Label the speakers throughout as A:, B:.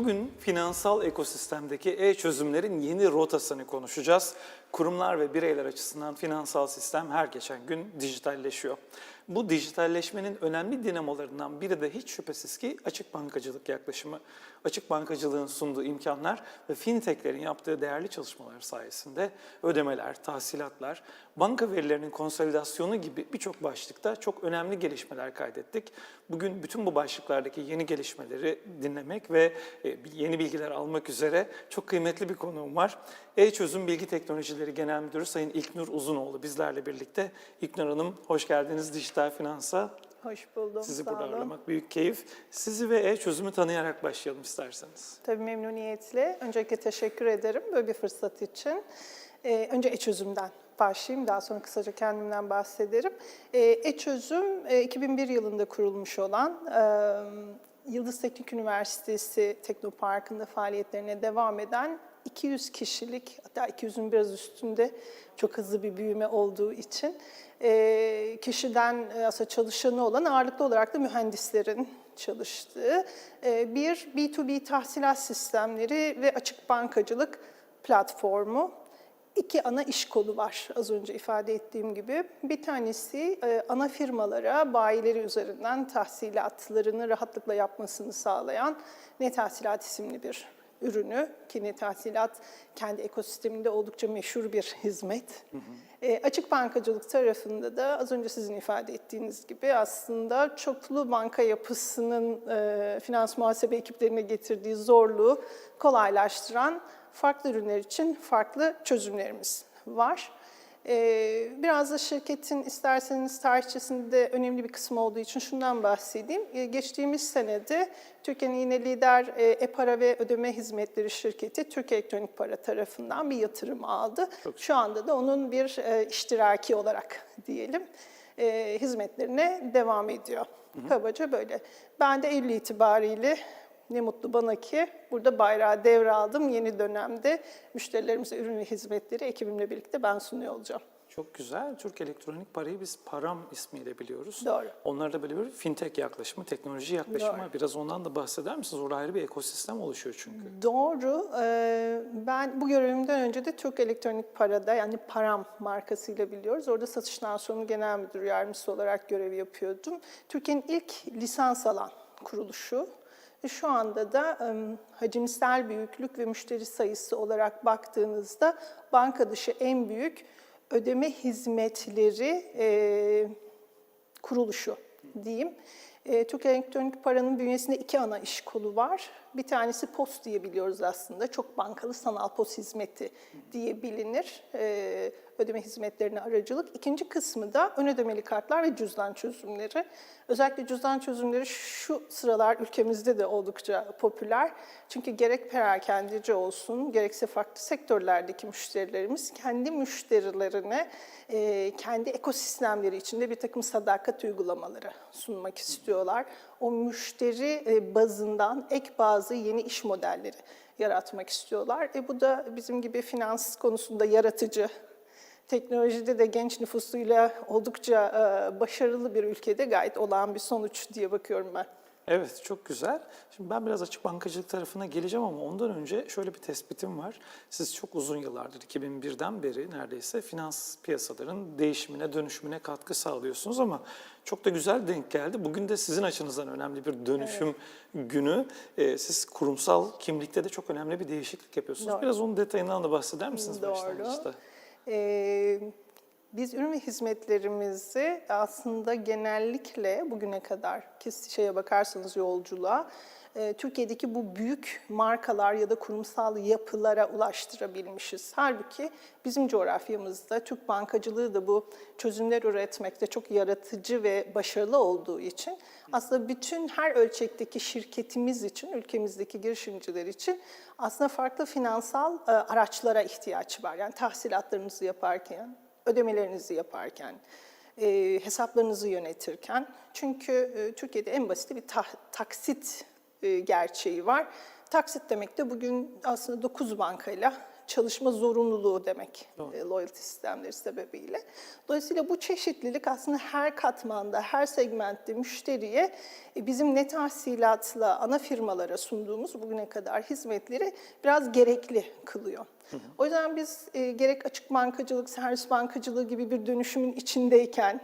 A: Bugün finansal ekosistemdeki e-çözümlerin yeni rotasını konuşacağız. Kurumlar ve bireyler açısından finansal sistem her geçen gün dijitalleşiyor. Bu dijitalleşmenin önemli dinamolarından biri de hiç şüphesiz ki açık bankacılık yaklaşımı. Açık bankacılığın sunduğu imkanlar ve fintechlerin yaptığı değerli çalışmalar sayesinde ödemeler, tahsilatlar, banka verilerinin konsolidasyonu gibi birçok başlıkta çok önemli gelişmeler kaydettik. Bugün bütün bu başlıklardaki yeni gelişmeleri dinlemek ve e, yeni bilgiler almak üzere çok kıymetli bir konuğum var. E-Çözüm Bilgi Teknolojileri Genel Müdürü Sayın İlknur Uzunoğlu bizlerle birlikte. İlknur Hanım hoş geldiniz Dijital Finans'a.
B: Hoş buldum.
A: Sizi burada
B: olun.
A: ağırlamak büyük keyif. Sizi ve e-çözümü tanıyarak başlayalım isterseniz.
B: Tabii memnuniyetle. Öncelikle teşekkür ederim böyle bir fırsat için. Ee, önce e-çözümden başlayayım. Daha sonra kısaca kendimden bahsederim. Ee, e-çözüm e, 2001 yılında kurulmuş olan e, Yıldız Teknik Üniversitesi Teknoparkı'nda faaliyetlerine devam eden 200 kişilik hatta 200'ün biraz üstünde çok hızlı bir büyüme olduğu için e, kişiden aslında çalışanı olan ağırlıklı olarak da mühendislerin çalıştığı e, bir B2B tahsilat sistemleri ve açık bankacılık platformu. İki ana iş kolu var az önce ifade ettiğim gibi. Bir tanesi ana firmalara bayileri üzerinden tahsilatlarını rahatlıkla yapmasını sağlayan Net Tahsilat isimli bir ürünü ki Net Tahsilat kendi ekosisteminde oldukça meşhur bir hizmet. E, açık bankacılık tarafında da az önce sizin ifade ettiğiniz gibi aslında çoklu banka yapısının e, finans muhasebe ekiplerine getirdiği zorluğu kolaylaştıran farklı ürünler için farklı çözümlerimiz var. Ee, Biraz da şirketin isterseniz tarihçesinde önemli bir kısmı olduğu için şundan bahsedeyim. Ee, Geçtiğimiz senede Türkiye'nin yine lider e, e-para ve ödeme hizmetleri şirketi Türkiye Elektronik Para tarafından bir yatırım aldı. Şu anda da onun bir e, iştiraki olarak diyelim e, hizmetlerine devam ediyor. Kabaca böyle. Ben de Eylül itibariyle ne mutlu bana ki burada bayrağı devraldım. Yeni dönemde müşterilerimize ürün ve hizmetleri ekibimle birlikte ben sunuyor olacağım.
A: Çok güzel. Türk elektronik parayı biz Param ismiyle biliyoruz.
B: Doğru.
A: Onlar da böyle bir fintech yaklaşımı, teknoloji yaklaşımı.
B: Doğru.
A: Biraz ondan da bahseder misiniz? Orada ayrı bir ekosistem oluşuyor çünkü.
B: Doğru. Ee, Ben bu görevimden önce de Türk Elektronik Para'da yani Param markasıyla biliyoruz. Orada satıştan sonra genel müdür yardımcısı olarak görev yapıyordum. Türkiye'nin ilk lisans alan kuruluşu. Ve Şu anda da hacimsel büyüklük ve müşteri sayısı olarak baktığınızda banka dışı en büyük ödeme hizmetleri kuruluşu diyeyim. E, Türk Elektronik Para'nın bünyesinde iki ana iş kolu var. Bir tanesi POS diye biliyoruz aslında. Çok bankalı sanal POS hizmeti diye bilinir. E, ödeme hizmetlerine aracılık. İkinci kısmı da ön ödemeli kartlar ve cüzdan çözümleri. Özellikle cüzdan çözümleri şu sıralar ülkemizde de oldukça popüler. Çünkü gerek perakendeci olsun, gerekse farklı sektörlerdeki müşterilerimiz kendi müşterilerine e, kendi ekosistemleri içinde bir takım sadakat uygulamaları sunmak istiyorlar. O müşteri e, bazından ek bazı yeni iş modelleri yaratmak istiyorlar. E, bu da bizim gibi finans konusunda yaratıcı, teknolojide de genç nüfusuyla oldukça e, başarılı bir ülkede gayet olağan bir sonuç diye bakıyorum ben.
A: Evet, çok güzel. Şimdi ben biraz açık bankacılık tarafına geleceğim ama ondan önce şöyle bir tespitim var. Siz çok uzun yıllardır, 2001'den beri neredeyse finans piyasaların değişimine, dönüşümüne katkı sağlıyorsunuz ama çok da güzel denk geldi. Bugün de sizin açınızdan önemli bir dönüşüm günü. Ee, siz kurumsal kimlikte de çok önemli bir değişiklik yapıyorsunuz.
B: Doğru.
A: Biraz onun detayından da bahseder misiniz
B: Doğru.
A: başlangıçta?
B: Ee, biz ürün ve hizmetlerimizi aslında genellikle bugüne kadar ki şeye bakarsanız yolculuğa e, Türkiye'deki bu büyük markalar ya da kurumsal yapılara ulaştırabilmişiz. Halbuki bizim coğrafyamızda Türk bankacılığı da bu çözümler üretmekte çok yaratıcı ve başarılı olduğu için aslında bütün her ölçekteki şirketimiz için, ülkemizdeki girişimciler için aslında farklı finansal e, araçlara ihtiyaç var. Yani tahsilatlarınızı yaparken, ödemelerinizi yaparken, e, hesaplarınızı yönetirken. Çünkü e, Türkiye'de en basit bir ta- taksit e, gerçeği var. Taksit demek de bugün aslında 9 bankayla çalışma zorunluluğu demek e, loyalty sistemleri sebebiyle. Dolayısıyla bu çeşitlilik aslında her katmanda, her segmentte müşteriye e, bizim net tahsilatla ana firmalara sunduğumuz bugüne kadar hizmetleri biraz gerekli kılıyor. O yüzden biz e, gerek açık bankacılık, servis bankacılığı gibi bir dönüşümün içindeyken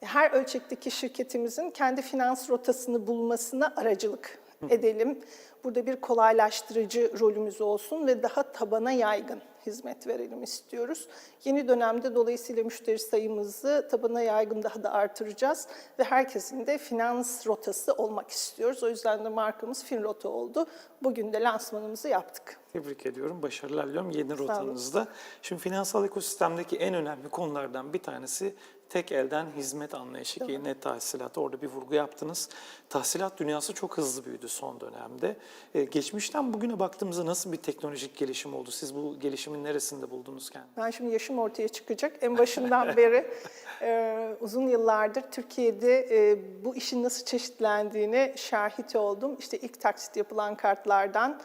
B: her ölçekteki şirketimizin kendi finans rotasını bulmasına aracılık edelim. Burada bir kolaylaştırıcı rolümüz olsun ve daha tabana yaygın hizmet verelim istiyoruz. Yeni dönemde dolayısıyla müşteri sayımızı tabana yaygın daha da artıracağız ve herkesin de finans rotası olmak istiyoruz. O yüzden de markamız Finrota oldu. Bugün de lansmanımızı yaptık.
A: Tebrik ediyorum. Başarılar diliyorum yeni rotanızda. Şimdi finansal ekosistemdeki en önemli konulardan bir tanesi tek elden hizmet anlayışı ki net tahsilat. Orada bir vurgu yaptınız. Tahsilat dünyası çok hızlı büyüdü son dönemde. Ee, geçmişten bugüne baktığımızda nasıl bir teknolojik gelişim oldu? Siz bu gelişimin neresinde buldunuz kendinizi?
B: Ben şimdi yaşım ortaya çıkacak. En başından beri e, uzun yıllardır Türkiye'de e, bu işin nasıl çeşitlendiğine şahit oldum. İşte ilk taksit yapılan kartlardan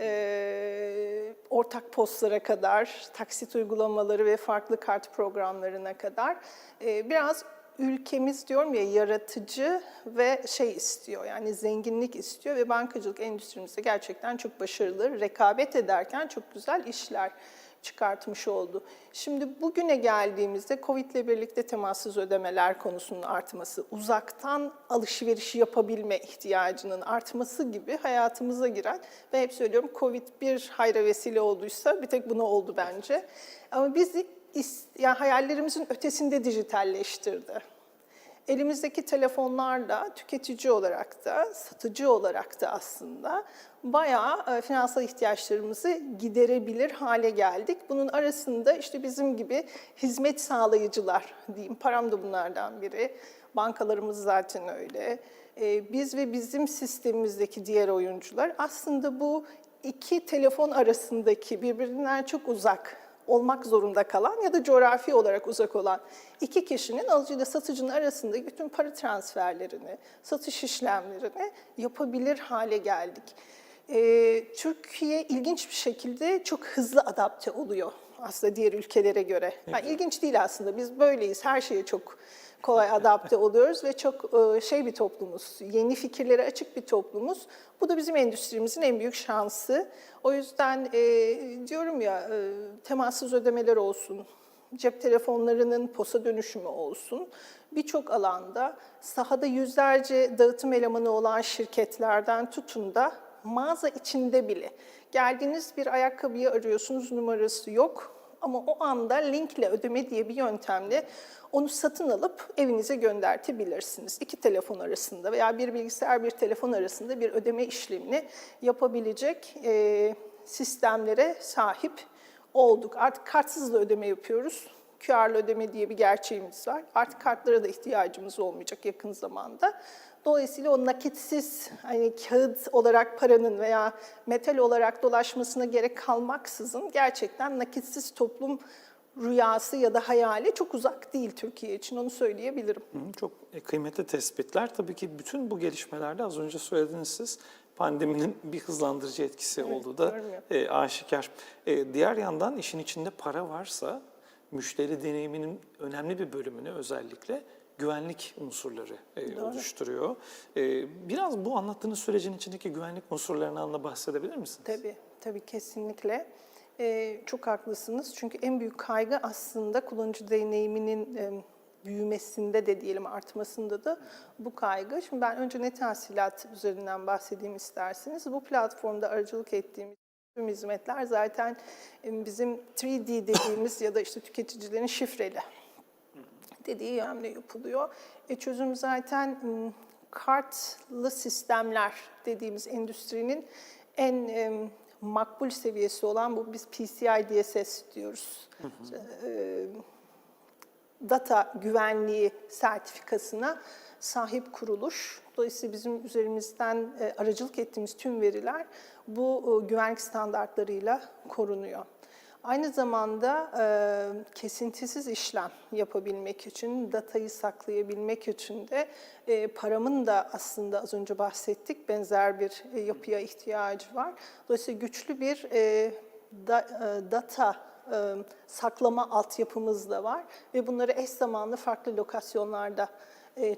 B: e, ortak postlara kadar, taksit uygulamaları ve farklı kart programlarına kadar e, biraz ülkemiz diyorum ya yaratıcı ve şey istiyor yani zenginlik istiyor ve bankacılık endüstrimizde gerçekten çok başarılı. Rekabet ederken çok güzel işler çıkartmış oldu. Şimdi bugüne geldiğimizde Covid ile birlikte temassız ödemeler konusunun artması, uzaktan alışveriş yapabilme ihtiyacının artması gibi hayatımıza giren ve hep söylüyorum Covid bir hayra vesile olduysa bir tek buna oldu bence. Ama bizi yani hayallerimizin ötesinde dijitalleştirdi. Elimizdeki telefonlarla tüketici olarak da, satıcı olarak da aslında bayağı e, finansal ihtiyaçlarımızı giderebilir hale geldik. Bunun arasında işte bizim gibi hizmet sağlayıcılar diyeyim, param da bunlardan biri. Bankalarımız zaten öyle. E, Biz ve bizim sistemimizdeki diğer oyuncular aslında bu iki telefon arasındaki birbirinden çok uzak olmak zorunda kalan ya da coğrafi olarak uzak olan iki kişinin alıcıyla satıcının arasında bütün para transferlerini, satış işlemlerini yapabilir hale geldik. Ee, Türkiye ilginç bir şekilde çok hızlı adapte oluyor aslında diğer ülkelere göre. Yani ilginç değil aslında biz böyleyiz her şeye çok kolay adapte oluyoruz ve çok e, şey bir toplumuz, yeni fikirlere açık bir toplumuz. Bu da bizim endüstrimizin en büyük şansı. O yüzden e, diyorum ya e, temassız ödemeler olsun, cep telefonlarının posa dönüşümü olsun. Birçok alanda sahada yüzlerce dağıtım elemanı olan şirketlerden tutun da mağaza içinde bile geldiğiniz bir ayakkabıyı arıyorsunuz numarası yok ama o anda linkle ödeme diye bir yöntemle onu satın alıp evinize göndertebilirsiniz. İki telefon arasında veya bir bilgisayar bir telefon arasında bir ödeme işlemini yapabilecek e, sistemlere sahip olduk. Artık kartsız da ödeme yapıyoruz. QR'lı ödeme diye bir gerçeğimiz var. Artık kartlara da ihtiyacımız olmayacak yakın zamanda. Dolayısıyla o nakitsiz hani kağıt olarak paranın veya metal olarak dolaşmasına gerek kalmaksızın gerçekten nakitsiz toplum rüyası ya da hayali çok uzak değil Türkiye için onu söyleyebilirim.
A: Çok e, kıymetli tespitler. Tabii ki bütün bu gelişmelerde az önce söylediniz siz pandeminin bir hızlandırıcı etkisi
B: Evet,
A: olduğu da e, aşikar. E, diğer yandan işin içinde para varsa müşteri deneyiminin önemli bir bölümünü özellikle güvenlik unsurları e, oluşturuyor. E, biraz bu anlattığınız sürecin içindeki güvenlik unsurlarından da bahsedebilir misiniz?
B: Tabii, tabii kesinlikle. Ee, çok haklısınız çünkü en büyük kaygı aslında kullanıcı deneyiminin e, büyümesinde de diyelim artmasında da bu kaygı. Şimdi ben önce net tahsilat üzerinden bahsedeyim isterseniz. Bu platformda aracılık ettiğimiz tüm hizmetler zaten e, bizim 3D dediğimiz ya da işte tüketicilerin şifreli dediği yöntemle yapılıyor. E çözüm zaten m, kartlı sistemler dediğimiz endüstrinin en e, makbul seviyesi olan bu biz PCI DSS diyoruz. E, data güvenliği sertifikasına sahip kuruluş. Dolayısıyla bizim üzerimizden aracılık ettiğimiz tüm veriler bu güvenlik standartlarıyla korunuyor. Aynı zamanda e, kesintisiz işlem yapabilmek için, datayı saklayabilmek için de e, paramın da aslında az önce bahsettik benzer bir e, yapıya ihtiyacı var. Dolayısıyla güçlü bir e, da- e, data e, saklama altyapımız da var ve bunları eş zamanlı farklı lokasyonlarda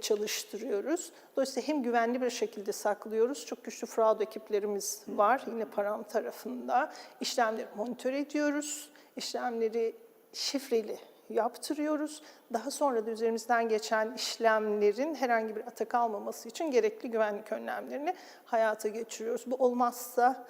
B: çalıştırıyoruz. Dolayısıyla hem güvenli bir şekilde saklıyoruz, çok güçlü fraud ekiplerimiz var yine param tarafında. İşlemleri monitör ediyoruz, işlemleri şifreli yaptırıyoruz. Daha sonra da üzerimizden geçen işlemlerin herhangi bir atak almaması için gerekli güvenlik önlemlerini hayata geçiriyoruz. Bu olmazsa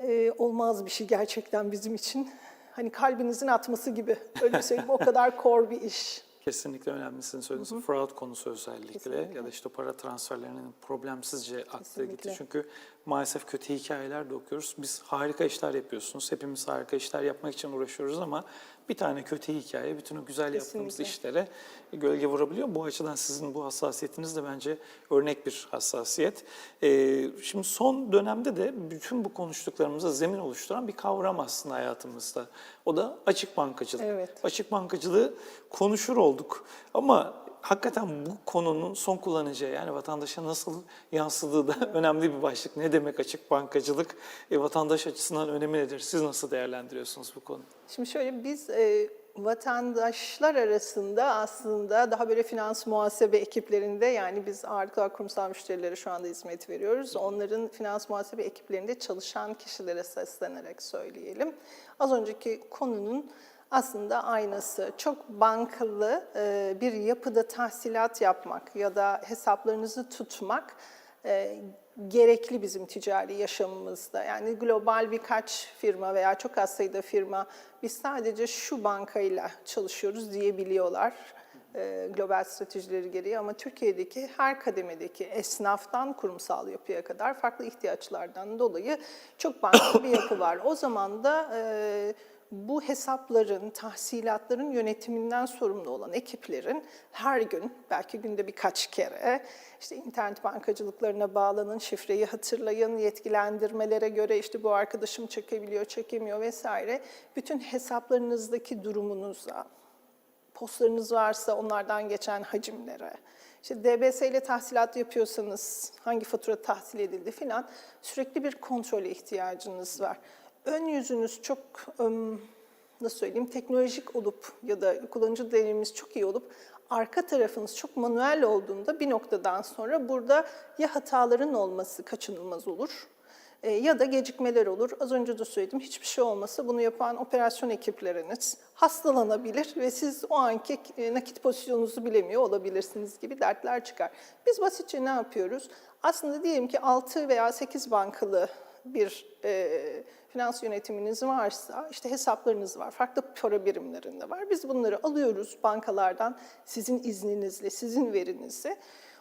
B: e, olmaz bir şey gerçekten bizim için. Hani kalbinizin atması gibi öyle söyleyeyim o kadar core bir iş.
A: Kesinlikle önemlisini söylüyorsun. Fraud konusu özellikle ya da işte para transferlerinin problemsizce aktığı
B: Kesinlikle.
A: gitti. Çünkü maalesef kötü hikayeler de okuyoruz. Biz harika işler yapıyorsunuz. Hepimiz harika işler yapmak için uğraşıyoruz ama bir tane kötü hikaye bütün o güzel yaptığımız
B: Kesinlikle.
A: işlere gölge vurabiliyor. Bu açıdan sizin bu hassasiyetiniz de bence örnek bir hassasiyet. Ee, şimdi son dönemde de bütün bu konuştuklarımıza zemin oluşturan bir kavram aslında hayatımızda. O da açık bankacılık.
B: Evet.
A: Açık bankacılığı konuşur olduk. Ama hakikaten bu konunun son kullanıcıya yani vatandaşa nasıl yansıdığı da önemli bir başlık. Ne demek açık bankacılık? E, vatandaş açısından önemi nedir? Siz nasıl değerlendiriyorsunuz bu konuyu?
B: Şimdi şöyle biz e, vatandaşlar arasında aslında daha böyle finans muhasebe ekiplerinde yani biz ağırlıklı kurumsal müşterilere şu anda hizmet veriyoruz. Onların finans muhasebe ekiplerinde çalışan kişilere seslenerek söyleyelim. Az önceki konunun aslında aynısı. Çok bankalı e, bir yapıda tahsilat yapmak ya da hesaplarınızı tutmak e, gerekli bizim ticari yaşamımızda. Yani global birkaç firma veya çok az sayıda firma biz sadece şu bankayla çalışıyoruz diyebiliyorlar e, global stratejileri gereği ama Türkiye'deki her kademedeki esnaftan kurumsal yapıya kadar farklı ihtiyaçlardan dolayı çok bankalı bir yapı var. O zaman da e, bu hesapların, tahsilatların yönetiminden sorumlu olan ekiplerin her gün, belki günde birkaç kere işte internet bankacılıklarına bağlanın, şifreyi hatırlayın, yetkilendirmelere göre işte bu arkadaşım çekebiliyor, çekemiyor vesaire. Bütün hesaplarınızdaki durumunuza, postlarınız varsa onlardan geçen hacimlere, işte DBS ile tahsilat yapıyorsanız hangi fatura tahsil edildi filan sürekli bir kontrole ihtiyacınız var. Ön yüzünüz çok nasıl söyleyeyim teknolojik olup ya da kullanıcı deneyiminiz çok iyi olup arka tarafınız çok manuel olduğunda bir noktadan sonra burada ya hataların olması kaçınılmaz olur e, ya da gecikmeler olur. Az önce de söyledim hiçbir şey olmasa bunu yapan operasyon ekipleriniz hastalanabilir ve siz o anki e, nakit pozisyonunuzu bilemiyor olabilirsiniz gibi dertler çıkar. Biz basitçe ne yapıyoruz? Aslında diyelim ki 6 veya 8 bankalı bir e, finans yönetiminiz varsa, işte hesaplarınız var, farklı para birimlerinde var. Biz bunları alıyoruz bankalardan sizin izninizle, sizin verinizle.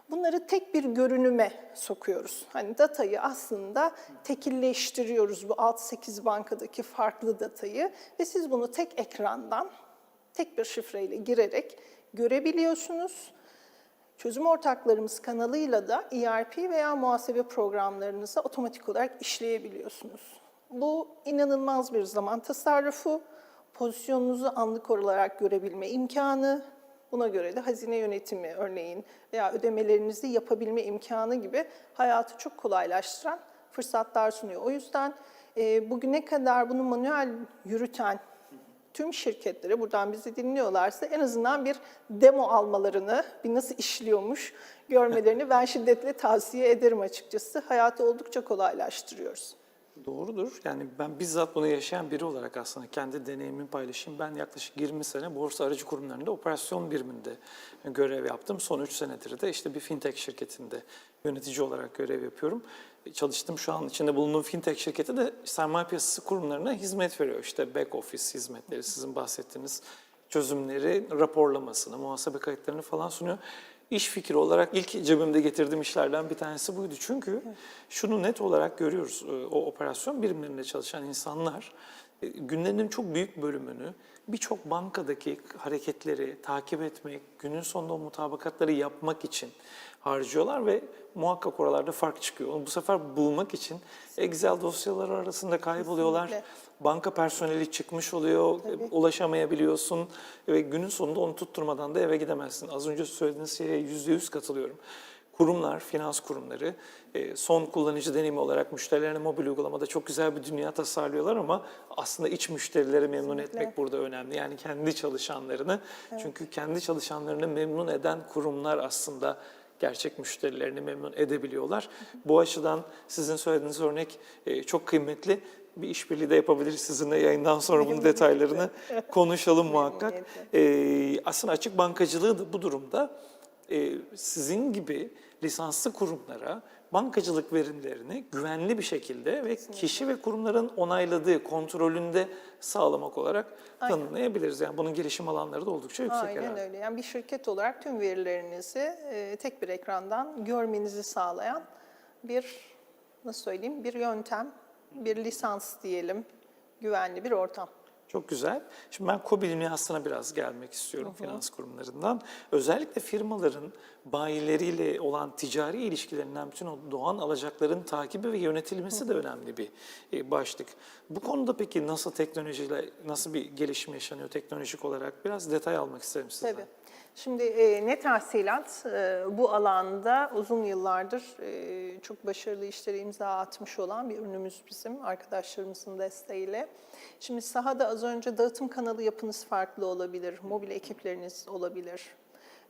B: Bunları tek bir görünüme sokuyoruz. Hani datayı aslında tekilleştiriyoruz bu 6-8 bankadaki farklı datayı ve siz bunu tek ekrandan tek bir şifreyle girerek görebiliyorsunuz. Çözüm ortaklarımız kanalıyla da ERP veya muhasebe programlarınızı otomatik olarak işleyebiliyorsunuz. Bu inanılmaz bir zaman tasarrufu, pozisyonunuzu anlık olarak görebilme imkanı, buna göre de hazine yönetimi örneğin veya ödemelerinizi yapabilme imkanı gibi hayatı çok kolaylaştıran fırsatlar sunuyor. O yüzden e, bugüne kadar bunu manuel yürüten tüm şirketlere buradan bizi dinliyorlarsa en azından bir demo almalarını, bir nasıl işliyormuş görmelerini ben şiddetle tavsiye ederim açıkçası. Hayatı oldukça kolaylaştırıyoruz.
A: Doğrudur. Yani ben bizzat bunu yaşayan biri olarak aslında kendi deneyimimi paylaşayım. Ben yaklaşık 20 sene borsa aracı kurumlarında operasyon biriminde görev yaptım. Son 3 senedir de işte bir fintech şirketinde yönetici olarak görev yapıyorum. Çalıştım şu an içinde bulunduğum fintech şirketi de sermaye piyasası kurumlarına hizmet veriyor. İşte back office hizmetleri, sizin bahsettiğiniz çözümleri, raporlamasını, muhasebe kayıtlarını falan sunuyor. İş fikri olarak ilk cebimde getirdiğim işlerden bir tanesi buydu. Çünkü şunu net olarak görüyoruz. e, O operasyon birimlerinde çalışan insanlar e, günlerinin çok büyük bölümünü birçok bankadaki hareketleri takip etmek, günün sonunda o mutabakatları yapmak için harcıyorlar ve muhakkak oralarda fark çıkıyor. Onu bu sefer bulmak için Excel dosyaları arasında kayboluyorlar.
B: Kesinlikle.
A: Banka personeli çıkmış oluyor, ulaşamayabiliyorsun ve günün sonunda onu tutturmadan da eve gidemezsin. Az önce söylediğiniz şeye yüzde yüz katılıyorum. kurumlar, finans kurumları e, son kullanıcı deneyimi olarak müşterilerine mobil uygulamada çok güzel bir dünya tasarlıyorlar ama aslında iç müşterileri memnun etmek burada önemli. Yani kendi çalışanlarını. Çünkü kendi çalışanlarını memnun eden kurumlar aslında gerçek müşterilerini memnun edebiliyorlar. Bu açıdan sizin söylediğiniz örnek e, çok kıymetli. Bir işbirliği de yapabiliriz sizinle yayından sonra bunun detaylarını konuşalım muhakkak. E, aslında açık bankacılığı da bu durumda e, sizin gibi lisanslı kurumlara bankacılık verimlerini güvenli bir şekilde ve kişi ve kurumların onayladığı kontrolünde sağlamak olarak tanımlayabiliriz. Yani bunun gelişim alanları da oldukça yüksek
B: Aynen
A: herhalde.
B: öyle. Yani bir şirket olarak tüm verilerinizi e, tek bir ekrandan görmenizi sağlayan bir nasıl söyleyeyim bir yöntem, bir lisans diyelim, güvenli bir ortam.
A: Çok güzel. Şimdi ben KOBİ dünyasına biraz gelmek istiyorum finans kurumlarından. Özellikle firmaların bayileriyle olan ticari ilişkilerinden bütün o doğan alacakların takibi ve yönetilmesi de önemli bir e, başlık. Bu konuda peki nasıl teknolojiyle, nasıl bir gelişim yaşanıyor teknolojik olarak? Biraz detay almak isterim sizden.
B: Tabii. Şimdi e, Net Tahsilat e, bu alanda uzun yıllardır e, çok başarılı işlere imza atmış olan bir ürünümüz bizim arkadaşlarımızın desteğiyle. Şimdi sahada az önce dağıtım kanalı yapınız farklı olabilir, mobil ekipleriniz olabilir,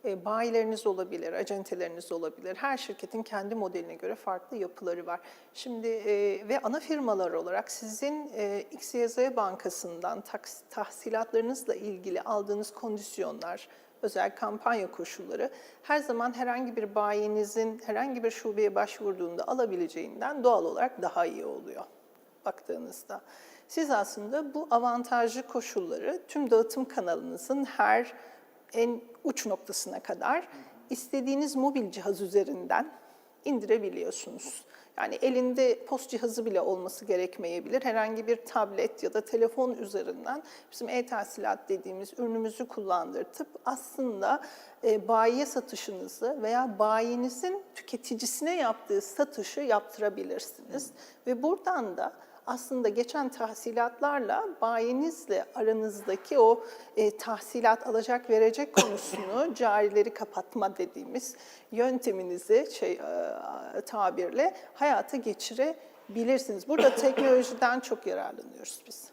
B: e, bayileriniz olabilir, acenteleriniz olabilir. Her şirketin kendi modeline göre farklı yapıları var. Şimdi e, ve ana firmalar olarak sizin e, XYZ Bankası'ndan tahsilatlarınızla ilgili aldığınız kondisyonlar, özel kampanya koşulları her zaman herhangi bir bayinizin herhangi bir şubeye başvurduğunda alabileceğinden doğal olarak daha iyi oluyor baktığınızda. Siz aslında bu avantajlı koşulları tüm dağıtım kanalınızın her en uç noktasına kadar istediğiniz mobil cihaz üzerinden indirebiliyorsunuz. Yani elinde post cihazı bile olması gerekmeyebilir. Herhangi bir tablet ya da telefon üzerinden bizim e-tahsilat dediğimiz ürünümüzü kullandırtıp aslında e, bayiye satışınızı veya bayinizin tüketicisine yaptığı satışı yaptırabilirsiniz. Ve buradan da aslında geçen tahsilatlarla bayinizle aranızdaki o e, tahsilat alacak verecek konusunu carileri kapatma dediğimiz yönteminizi şey e, tabirle hayata geçirebilirsiniz. Burada teknolojiden çok yararlanıyoruz biz.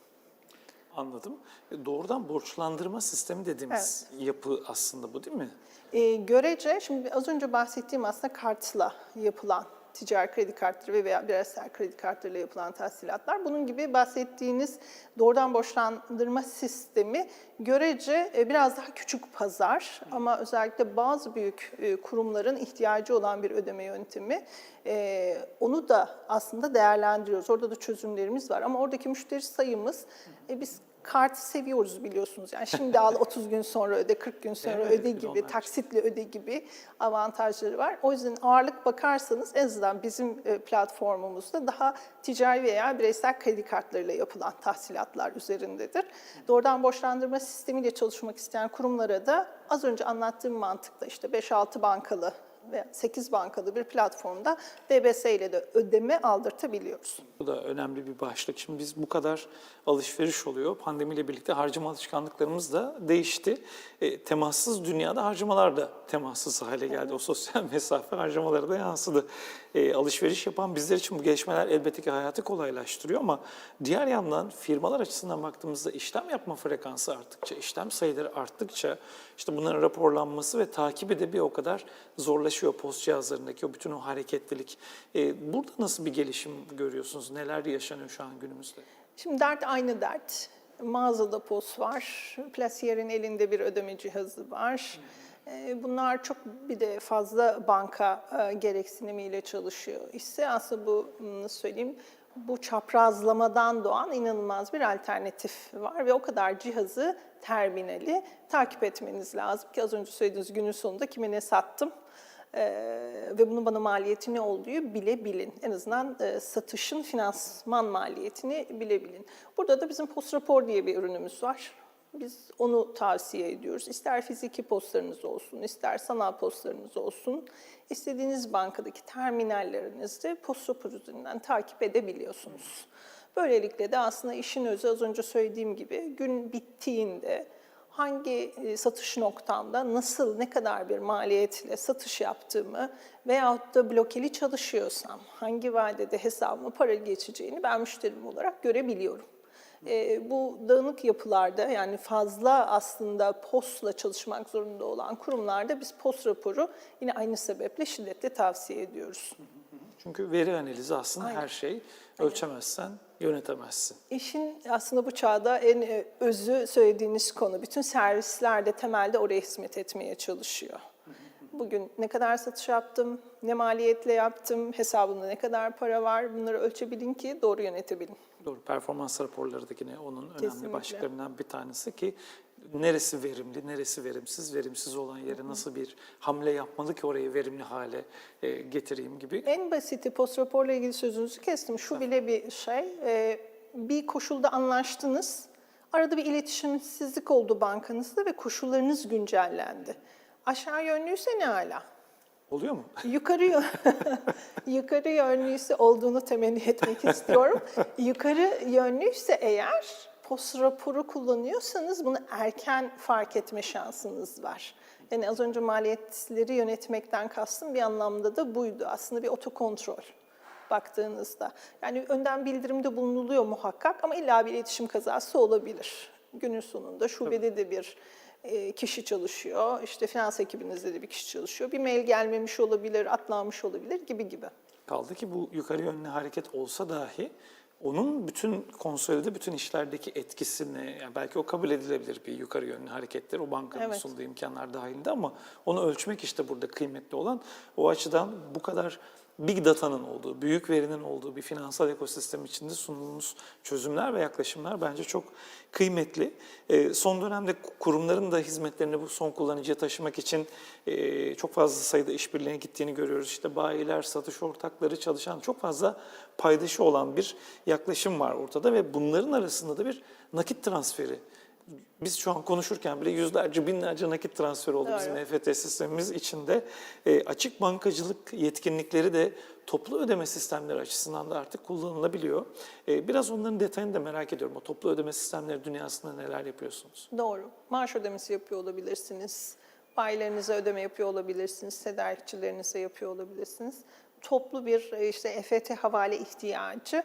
A: Anladım. E, Doğrudan borçlandırma sistemi dediğimiz yapı aslında bu değil mi?
B: E, görece, şimdi az önce bahsettiğim aslında kartla yapılan ticari kredi kartları veya bireysel kredi kartlarıyla yapılan tahsilatlar. Bunun gibi bahsettiğiniz doğrudan borçlandırma sistemi görece e, biraz daha küçük pazar ama özellikle bazı büyük e, kurumların ihtiyacı olan bir ödeme yöntemi. E, Onu da aslında değerlendiriyoruz. Orada da çözümlerimiz var ama oradaki müşteri sayımız biz kartı seviyoruz biliyorsunuz. Yani şimdi al 30 gün sonra öde, 40 gün sonra
A: Evet,
B: öde gibi, taksitle öde gibi avantajları var. O yüzden ağırlık bakarsanız en azından bizim e, platformumuzda daha ticari veya bireysel kredi kartlarıyla yapılan tahsilatlar üzerindedir. Doğrudan borçlandırma sistemiyle çalışmak isteyen kurumlara da az önce anlattığım mantıkla işte 5-6 bankalı ve 8 bankalı bir platformda DBS ile de ödeme aldırtabiliyoruz.
A: Bu da önemli bir başlık. Şimdi biz bu kadar alışveriş oluyor. Pandemiyle birlikte harcama alışkanlıklarımız da değişti. E, temassız dünyada harcamalar da temassız hale geldi. O sosyal mesafe harcamaları da yansıdı. E, alışveriş yapan bizler için bu gelişmeler elbette ki hayatı kolaylaştırıyor ama diğer yandan firmalar açısından baktığımızda işlem yapma frekansı arttıkça, işlem sayıları arttıkça işte bunların raporlanması ve takibi de bir o kadar zorlaşıyor post cihazlarındaki o bütün o hareketlilik. E, burada nasıl bir gelişim görüyorsunuz? Neler yaşanıyor şu an günümüzde?
B: Şimdi dert aynı dert. Mağazada POS var, plasiyerin elinde bir ödeme cihazı var. Ee, Bunlar çok bir de fazla banka e, gereksinimiyle çalışıyor ise aslında bu söyleyeyim bu çaprazlamadan doğan inanılmaz bir alternatif var ve o kadar cihazı terminali takip etmeniz lazım ki az önce söylediğiniz günün sonunda kime ne sattım ee, ve bunun bana maliyeti ne olduğu bilebilin. En azından e, satışın finansman maliyetini bilebilin. Burada da bizim post rapor diye bir ürünümüz var. Biz onu tavsiye ediyoruz. İster fiziki postlarınız olsun, ister sanal postlarınız olsun. İstediğiniz bankadaki terminallerinizde post üzerinden takip edebiliyorsunuz. Böylelikle de aslında işin özü az önce söylediğim gibi gün bittiğinde hangi e, satış noktamda nasıl, ne kadar bir maliyetle satış yaptığımı veyahut da blokeli çalışıyorsam hangi vadede hesabıma para geçeceğini ben müşterim olarak görebiliyorum. E, bu dağınık yapılarda yani fazla aslında postla çalışmak zorunda olan kurumlarda biz post raporu yine aynı sebeple şiddetle tavsiye ediyoruz.
A: Çünkü veri analizi aslında
B: Aynen.
A: her şey. Ölçemezsen yönetemezsin.
B: İşin aslında bu çağda en özü söylediğiniz konu. Bütün servisler de temelde oraya hizmet etmeye çalışıyor. Bugün ne kadar satış yaptım, ne maliyetle yaptım, hesabımda ne kadar para var bunları ölçebilin ki doğru yönetebilin.
A: Doğru. Performans raporları da yine onun önemli
B: Kesinlikle.
A: başlıklarından bir tanesi ki neresi verimli, neresi verimsiz, verimsiz olan yere nasıl bir hamle yapmalı ki orayı verimli hale e, getireyim gibi.
B: En basiti post raporla ilgili sözünüzü kestim. Şu bile bir şey. e, Bir koşulda anlaştınız. Arada bir iletişimsizlik oldu bankanızda ve koşullarınız güncellendi. Aşağı yönlüyse ne ala?
A: Oluyor mu?
B: Yukarı yukarı yönlüyse olduğunu temenni etmek istiyorum. yukarı yönlüyse eğer post raporu kullanıyorsanız bunu erken fark etme şansınız var. Yani az önce maliyetleri yönetmekten kastım bir anlamda da buydu. Aslında bir otokontrol baktığınızda. Yani önden bildirimde bulunuluyor muhakkak ama illa bir iletişim kazası olabilir. Günün sonunda şubede de bir kişi çalışıyor, işte finans ekibinizde de bir kişi çalışıyor. Bir mail gelmemiş olabilir, atlanmış olabilir gibi gibi.
A: Kaldı ki bu yukarı yönlü hareket olsa dahi onun bütün konsolide bütün işlerdeki etkisini, yani belki o kabul edilebilir bir yukarı yönlü hareketler o bankanın
B: Evet.
A: sunduğu imkanlar dahilinde ama onu ölçmek işte burada kıymetli olan o açıdan bu kadar big data'nın olduğu, büyük verinin olduğu bir finansal ekosistem içinde sunulmuş çözümler ve yaklaşımlar bence çok kıymetli. Ee, son dönemde kurumların da hizmetlerini bu son kullanıcıya taşımak için e, çok fazla sayıda işbirliğine gittiğini görüyoruz. İşte bayiler, satış ortakları çalışan çok fazla paydaşı olan bir yaklaşım var ortada ve bunların arasında da bir nakit transferi biz şu an konuşurken bile yüzlerce, binlerce nakit transferi oldu bizim
B: Doğru.
A: EFT sistemimiz içinde. E, açık bankacılık yetkinlikleri de toplu ödeme sistemleri açısından da artık kullanılabiliyor. E, biraz onların detayını da merak ediyorum. O toplu ödeme sistemleri dünyasında neler yapıyorsunuz?
B: Doğru. Maaş ödemesi yapıyor olabilirsiniz. Bayilerinize ödeme yapıyor olabilirsiniz. Tedarikçilerinize yapıyor olabilirsiniz. Toplu bir e, işte EFT havale ihtiyacı e,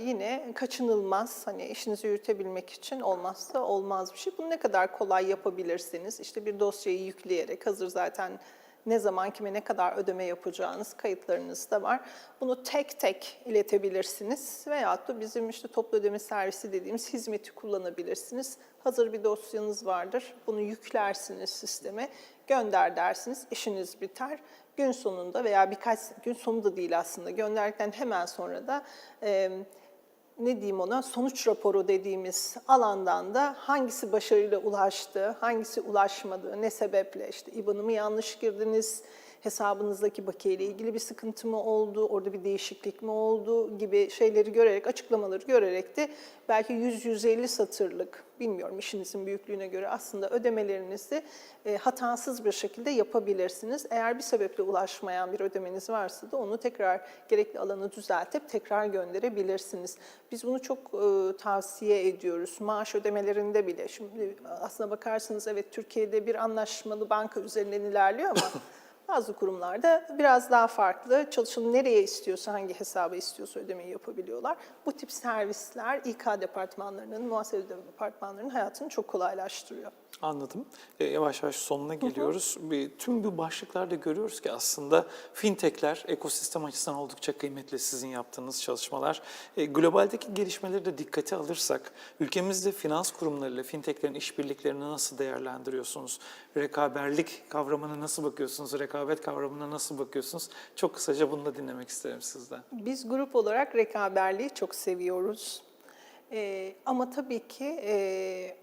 B: yine kaçınılmaz. Hani işinizi yürütebilmek için olmazsa olmaz bir şey. Bunu ne kadar kolay yapabilirsiniz. İşte bir dosyayı yükleyerek hazır zaten ne zaman kime ne kadar ödeme yapacağınız kayıtlarınızda var. Bunu tek tek iletebilirsiniz veyahut da bizim işte toplu ödeme servisi dediğimiz hizmeti kullanabilirsiniz. Hazır bir dosyanız vardır. Bunu yüklersiniz sisteme, gönder dersiniz, işiniz biter. Gün sonunda veya birkaç gün sonu da değil aslında gönderdikten hemen sonra da e, ne diyeyim ona sonuç raporu dediğimiz alandan da hangisi başarıyla ulaştı, hangisi ulaşmadı, ne sebeple işte IBAN'ımı yanlış girdiniz, hesabınızdaki bakiye ile ilgili bir sıkıntı mı oldu, orada bir değişiklik mi oldu gibi şeyleri görerek, açıklamaları görerek de belki 100-150 satırlık, bilmiyorum işinizin büyüklüğüne göre aslında ödemelerinizi e, hatasız bir şekilde yapabilirsiniz. Eğer bir sebeple ulaşmayan bir ödemeniz varsa da onu tekrar gerekli alanı düzeltip tekrar gönderebilirsiniz. Biz bunu çok e, tavsiye ediyoruz. Maaş ödemelerinde bile. Şimdi aslına bakarsanız evet Türkiye'de bir anlaşmalı banka üzerinden ilerliyor ama bazı kurumlarda biraz daha farklı. Çalışanı nereye istiyorsa, hangi hesaba istiyorsa ödemeyi yapabiliyorlar. Bu tip servisler İK departmanlarının, muhasebe departmanlarının hayatını çok kolaylaştırıyor.
A: Anladım. E, yavaş yavaş sonuna geliyoruz. Bir, tüm bu başlıklarda görüyoruz ki aslında fintechler ekosistem açısından oldukça kıymetli sizin yaptığınız çalışmalar. E, globaldeki gelişmeleri de dikkate alırsak ülkemizde finans kurumlarıyla fintechlerin işbirliklerini nasıl değerlendiriyorsunuz? Rekaberlik kavramına nasıl bakıyorsunuz? Rekabet kavramına nasıl bakıyorsunuz? Çok kısaca bunu da dinlemek isterim sizden.
B: Biz grup olarak rekaberliği çok seviyoruz. Ee, ama tabii ki e,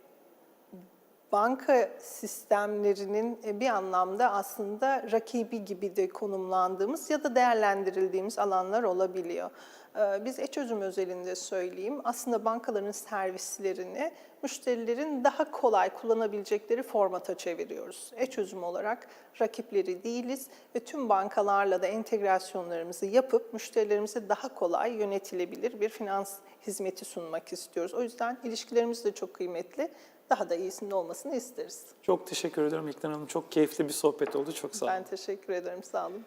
B: banka sistemlerinin e, bir anlamda aslında rakibi gibi de konumlandığımız ya da değerlendirildiğimiz alanlar olabiliyor. Ee, Biz e-çözüm özelinde söyleyeyim. Aslında bankaların servislerini müşterilerin daha kolay kullanabilecekleri formata çeviriyoruz. E-çözüm olarak rakipleri değiliz ve tüm bankalarla da entegrasyonlarımızı yapıp müşterilerimize daha kolay yönetilebilir bir finans hizmeti sunmak istiyoruz. O yüzden ilişkilerimiz de çok kıymetli. Daha da iyisinin olmasını isteriz.
A: Çok teşekkür ediyorum İlknur Hanım. Çok keyifli bir sohbet oldu. Çok sağ olun.
B: Ben teşekkür ederim. Sağ olun.